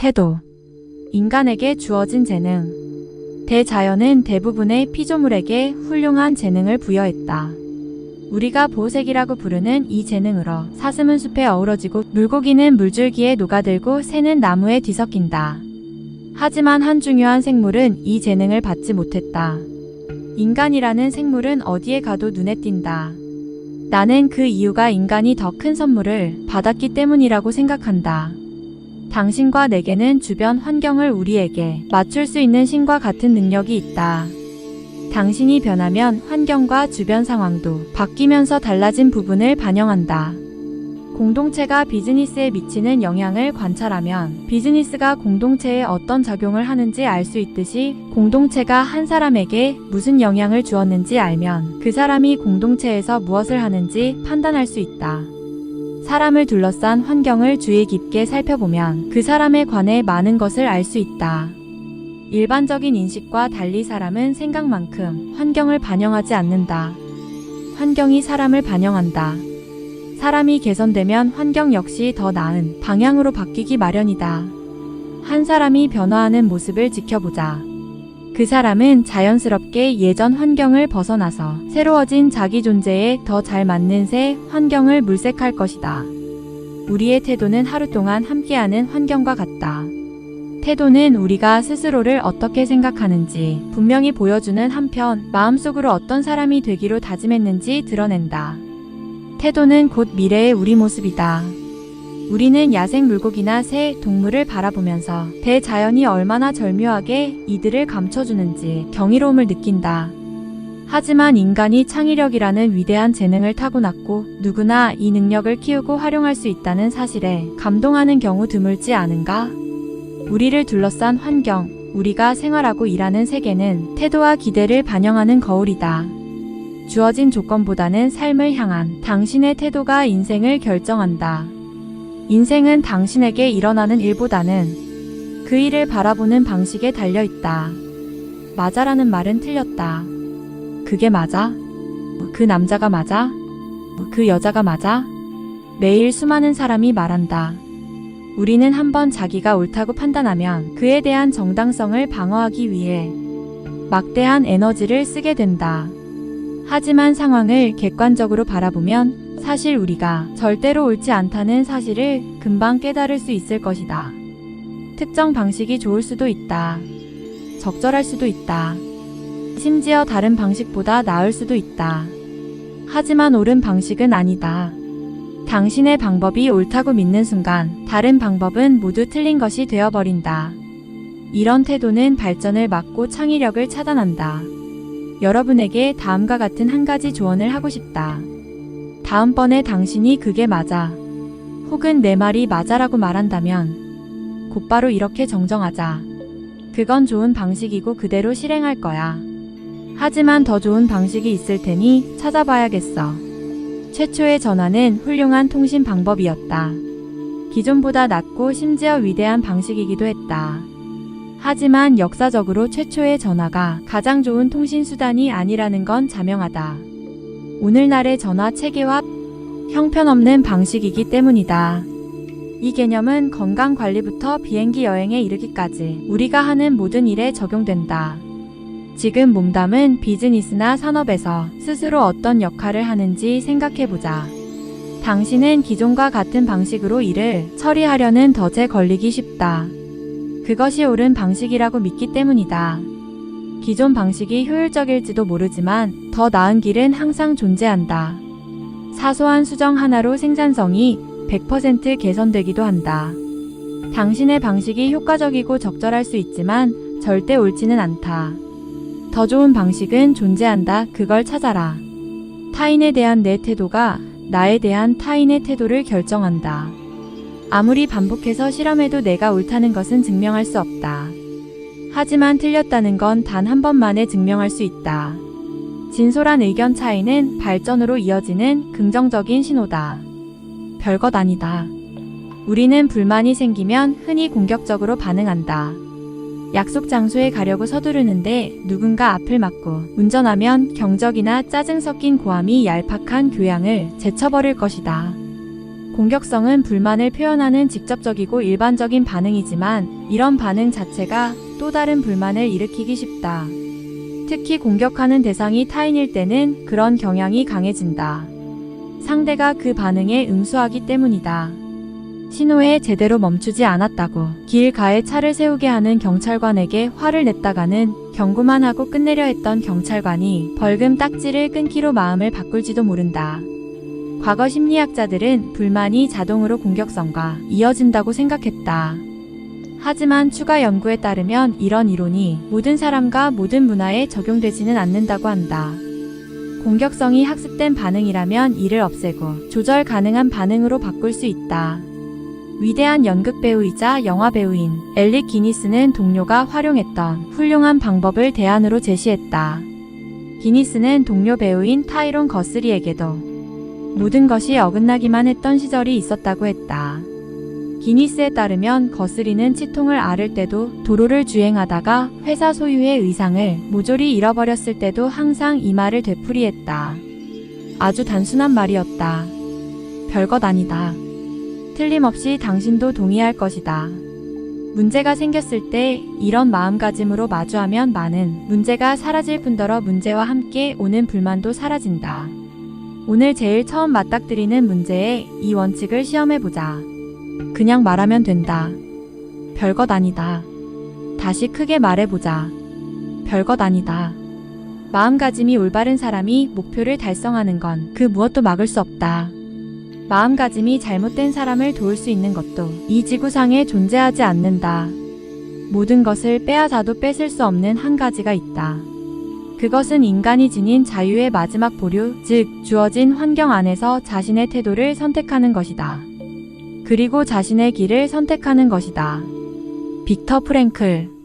태도. 인간에게 주어진 재능. 대자연은 대부분의 피조물에게 훌륭한 재능을 부여했다. 우리가 보색이라고 부르는 이 재능으로 사슴은 숲에 어우러지고 물고기는 물줄기에 녹아들고 새는 나무에 뒤섞인다. 하지만 한 중요한 생물은 이 재능을 받지 못했다. 인간이라는 생물은 어디에 가도 눈에 띈다. 나는 그 이유가 인간이 더 큰 선물을 받았기 때문이라고 생각한다. 당신과 내게는 주변 환경을 우리에게 맞출 수 있는 신과 같은 능력이 있다. 당신이 변하면 환경과 주변 상황도 바뀌면서 달라진 부분을 반영한다. 공동체가 비즈니스에 미치는 영향을 관찰하면 비즈니스가 공동체에 어떤 작용을 하는지 알 수 있듯이 공동체가 한 사람에게 무슨 영향을 주었는지 알면 그 사람이 공동체에서 무엇을 하는지 판단할 수 있다. 사람을 둘러싼 환경을 주의 깊게 살펴보면 그 사람에 관해 많은 것을 알 수 있다. 일반적인 인식과 달리 사람은 생각만큼 환경을 반영하지 않는다. 환경이 사람을 반영한다. 사람이 개선되면 환경 역시 더 나은 방향으로 바뀌기 마련이다. 한 사람이 변화하는 모습을 지켜보자. 그 사람은 자연스럽게 예전 환경을 벗어나서 새로워진 자기 존재에 더 잘 맞는 새 환경을 물색할 것이다. 우리의 태도는 하루 동안 함께하는 환경과 같다. 태도는 우리가 스스로를 어떻게 생각하는지 분명히 보여주는 한편 마음속으로 어떤 사람이 되기로 다짐했는지 드러낸다. 태도는 곧 미래의 우리 모습이다. 우리는 야생 물고기나 새, 동물을 바라보면서 대자연이 얼마나 절묘하게 이들을 감춰주는지 경이로움을 느낀다. 하지만 인간이 창의력이라는 위대한 재능을 타고났고 누구나 이 능력을 키우고 활용할 수 있다는 사실에 감동하는 경우 드물지 않은가? 우리를 둘러싼 환경, 우리가 생활하고 일하는 세계는 태도와 기대를 반영하는 거울이다. 주어진 조건보다는 삶을 향한 당신의 태도가 인생을 결정한다. 인생은 당신에게 일어나는 일보다는 그 일을 바라보는 방식에 달려 있다. 맞아라는 말은 틀렸다. 그게 맞아? 그 남자가 맞아? 그 여자가 맞아? 매일 수많은 사람이 말한다. 우리는 한번 자기가 옳다고 판단하면 그에 대한 정당성을 방어하기 위해 막대한 에너지를 쓰게 된다. 하지만 상황을 객관적으로 바라보면 사실 우리가 절대로 옳지 않다는 사실을 금방 깨달을 수 있을 것이다. 특정 방식이 좋을 수도 있다. 적절할 수도 있다. 심지어 다른 방식보다 나을 수도 있다. 하지만 옳은 방식은 아니다. 당신의 방법이 옳다고 믿는 순간 다른 방법은 모두 틀린 것이 되어버린다. 이런 태도는 발전을 막고 창의력을 차단한다. 여러분에게 다음과 같은 한 가지 조언을 하고 싶다. 다음번에 당신이 그게 맞아. 혹은 내 말이 맞아라고 말한다면 곧바로 이렇게 정정하자. 그건 좋은 방식이고 그대로 실행할 거야. 하지만 더 좋은 방식이 있을 테니 찾아봐야겠어. 최초의 전화는 훌륭한 통신 방법이었다. 기존보다 낫고 심지어 위대한 방식이기도 했다. 하지만 역사적으로 최초의 전화가 가장 좋은 통신 수단이 아니라는 건 자명하다. 오늘날의 전화 체계와 형편없는 방식이기 때문이다. 이 개념은 건강 관리부터 비행기 여행에 이르기까지 우리가 하는 모든 일에 적용된다. 지금 몸담은 비즈니스나 산업에서 스스로 어떤 역할을 하는지 생각해보자. 당신은 기존과 같은 방식으로 일을 처리하려는 덫에 걸리기 쉽다. 그것이 옳은 방식이라고 믿기 때문이다. 기존 방식이 효율적일지도 모르지만 더 나은 길은 항상 존재한다. 사소한 수정 하나로 생산성이 100% 개선되기도 한다. 당신의 방식이 효과적이고 적절할 수 있지만 절대 옳지는 않다. 더 좋은 방식은 존재한다. 그걸 찾아라. 타인에 대한 내 태도가 나에 대한 타인의 태도를 결정한다. 아무리 반복해서 실험해도 내가 옳다는 것은 증명할 수 없다. 하지만 틀렸다는 건 단 한 번만에 증명할 수 있다. 진솔한 의견 차이는 발전으로 이어지는 긍정적인 신호다. 별것 아니다. 우리는 불만이 생기면 흔히 공격적으로 반응한다. 약속 장소에 가려고 서두르는데 누군가 앞을 막고 운전하면 경적이나 짜증 섞인 고함이 얄팍한 교양을 제쳐버릴 것이다. 공격성은 불만을 표현하는 직접적이고 일반적인 반응이지만 이런 반응 자체가 또 다른 불만을 일으키기 쉽다. 특히 공격하는 대상이 타인일 때는 그런 경향이 강해진다. 상대가 그 반응에 응수하기 때문이다. 신호에 제대로 멈추지 않았다고 길 가에 차를 세우게 하는 경찰관에게 화를 냈다가는 경고만 하고 끝내려 했던 경찰관이 벌금 딱지를 끊기로 마음을 바꿀지도 모른다. 과거 심리학자들은 불만이 자동으로 공격성과 이어진다고 생각했다. 하지만 추가 연구에 따르면 이런 이론이 모든 사람과 모든 문화에 적용되지는 않는다고 한다. 공격성이 학습된 반응이라면 이를 없애고 조절 가능한 반응으로 바꿀 수 있다. 위대한 연극 배우이자 영화 배우인 엘릭 기니스는 동료가 활용했던 훌륭한 방법을 대안으로 제시했다. 기니스는 동료 배우인 타이론 거스리에게도 모든 것이 어긋나기만 했던 시절이 있었다고 했다. 기니스에 따르면 거스리는 치통을 앓을 때도 도로를 주행하다가 회사 소유의 의상을 모조리 잃어버렸을 때도 항상 이 말을 되풀이했다. 아주 단순한 말이었다. 별것 아니다. 틀림없이 당신도 동의할 것이다. 문제가 생겼을 때 이런 마음가짐으로 마주하면 많은 문제가 사라질 뿐더러 문제와 함께 오는 불만도 사라진다. 오늘 제일 처음 맞닥뜨리는 문제에 이 원칙을 시험해보자. 그냥 말하면 된다. 별것 아니다. 다시 크게 말해보자. 별것 아니다. 마음가짐이 올바른 사람이 목표를 달성하는 건 그 무엇도 막을 수 없다. 마음가짐이 잘못된 사람을 도울 수 있는 것도 이 지구상에 존재하지 않는다. 모든 것을 빼앗아도 뺏을 수 없는 한 가지가 있다. 그것은 인간이 지닌 자유의 마지막 보류, 즉, 주어진 환경 안에서 자신의 태도를 선택하는 것이다. 그리고 자신의 길을 선택하는 것이다. 빅터 프랭클